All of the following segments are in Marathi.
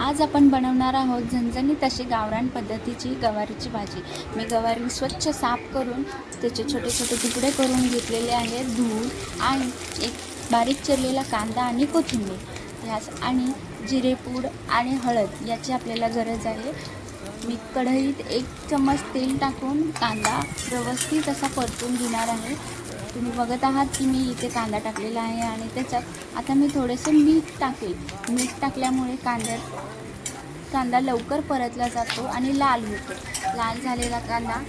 आज आपण बनवणार आहोत झणझणीत अशी गावरान पद्धतीची गवारीची भाजी. मी गवारी स्वच्छ साफ करून त्याचे छोटे छोटे तुकडे करून घेतलेले आहेत धूळ आणि एक बारीक चिरलेला कांदा आणि कोथिंबीर. ह्यास आणि जिरेपूड आणि हळद याची आपल्याला गरज आहे. मी कढईत एक चम्मच तेल टाकून कांदा व्यवस्थित असा परतून घेणार आहे. तुम्ही बघत आहात की मी इथे कांदा टाकलेला आहे आणि त्याच्यात आता मी थोडेसे मीठ टाकेल. मीठ टाकल्यामुळे कांद्यात कांदा लवकर परतला जातो आणि लाल होतो. लाल झालेला कांदा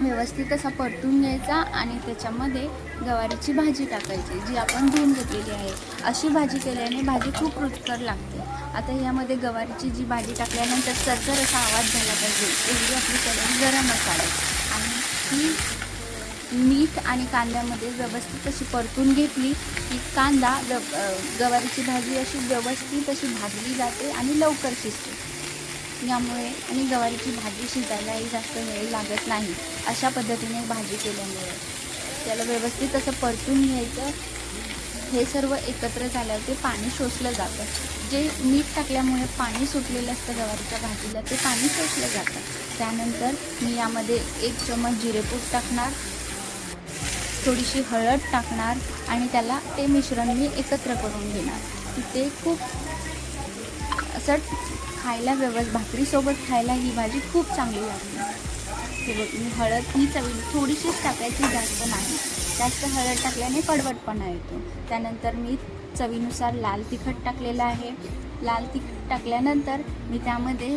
व्यवस्थित असा परतून घ्यायचा आणि त्याच्यामध्ये गवारीची भाजी टाकायची जी आपण धुवून घेतलेली आहे. अशी भाजी केल्याने भाजी खूप रुचकर लागते. आता यामध्ये गवारीची जी भाजी टाकल्यानंतर सरसर असा आवाज झाला पाहिजे. एवढी आपली कढई गरम असावी आणि ही मीठ आणि कांद्यामध्ये व्यवस्थित अशी परतून घेतली की कांदा ग गवारीची भाजी अशी व्यवस्थित अशी भाजली जाते आणि लवकर शिजते. यामुळे आणि गवारीची भाजी शिजायलाही जास्त वेळ लागत नाही अशा पद्धतीने भाजी केल्यामुळे. त्याला व्यवस्थित असं परतून घ्यायचं. हे सर्व एकत्र झाल्यावर ते पाणी शोषलं जातं. जे मीठ टाकल्यामुळे पाणी सुटलेलं असतं गवारीच्या भाजीला ते पाणी शोषलं जातं. त्यानंतर मी यामध्ये एक चमच जिरेपूड टाकणार. थोडीशी हळद टाकणार आणि त्याला ते मिश्रण मी एकत्र करून घेणार. ते खूप असं खायला व्यवस्थित भाकरीसोबत खायला ही भाजी खूप चांगली लागते. हे बघ मी हळद ही चवी थोडीशीच टाकायची जास्त नाही. जास्त हळद टाकल्याने कडवटपणा येतो. त्यानंतर मी चवीनुसार लाल तिखट टाकलेलं आहे. लाल तिखट टाकल्यानंतर मी त्यामध्ये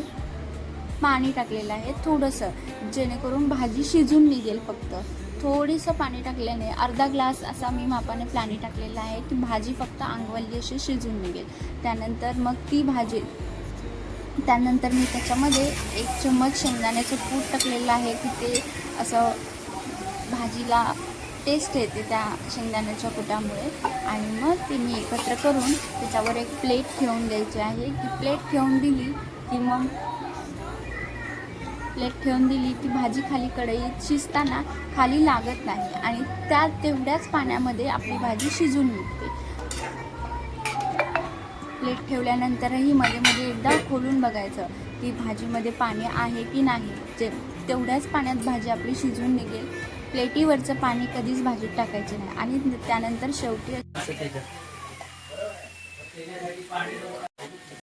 पाणी टाकलेलं आहे थोडंसं जेणेकरून भाजी शिजून निघेल फक्त. थोडंसं पाणी टाकल्याने अर्धा ग्लास असा मी मापाने पाणी टाकलेलं आहे की भाजी फक्त अंगवल्ली अशी शिजून निघेल. त्यानंतर मग ती भाजी त्यानंतर मी त्याच्यामध्ये एक चम्मच शेंगदाण्याचं पूट टाकलेलं आहे की ते असं भाजीला टेस्ट येते त्या शेंगदाण्याच्या कुटामुळे. आणि मग ते मी एकत्र करून त्याच्यावर एक प्लेट ठेवून द्यायची आहे. की प्लेट ठेवून दिली की मग प्लेट ठेवून दिली की भाजी खाली कढईत शिजताना खाली लागत नाही आणि त्या तेवढ्याच पाण्यामध्ये आपली भाजी शिजून निघते. प्लेट ठेवल्यानंतरही मध्ये मध्ये एकदा खोलून बघायचं की भाजीमध्ये पाणी आहे की नाही. जे तेवढ्याच पाण्यात भाजी आपली शिजून निघेल. प्लेटीवरचं पाणी कधीच भाजीत टाकायचे नाही आणि त्यानंतर शेवटी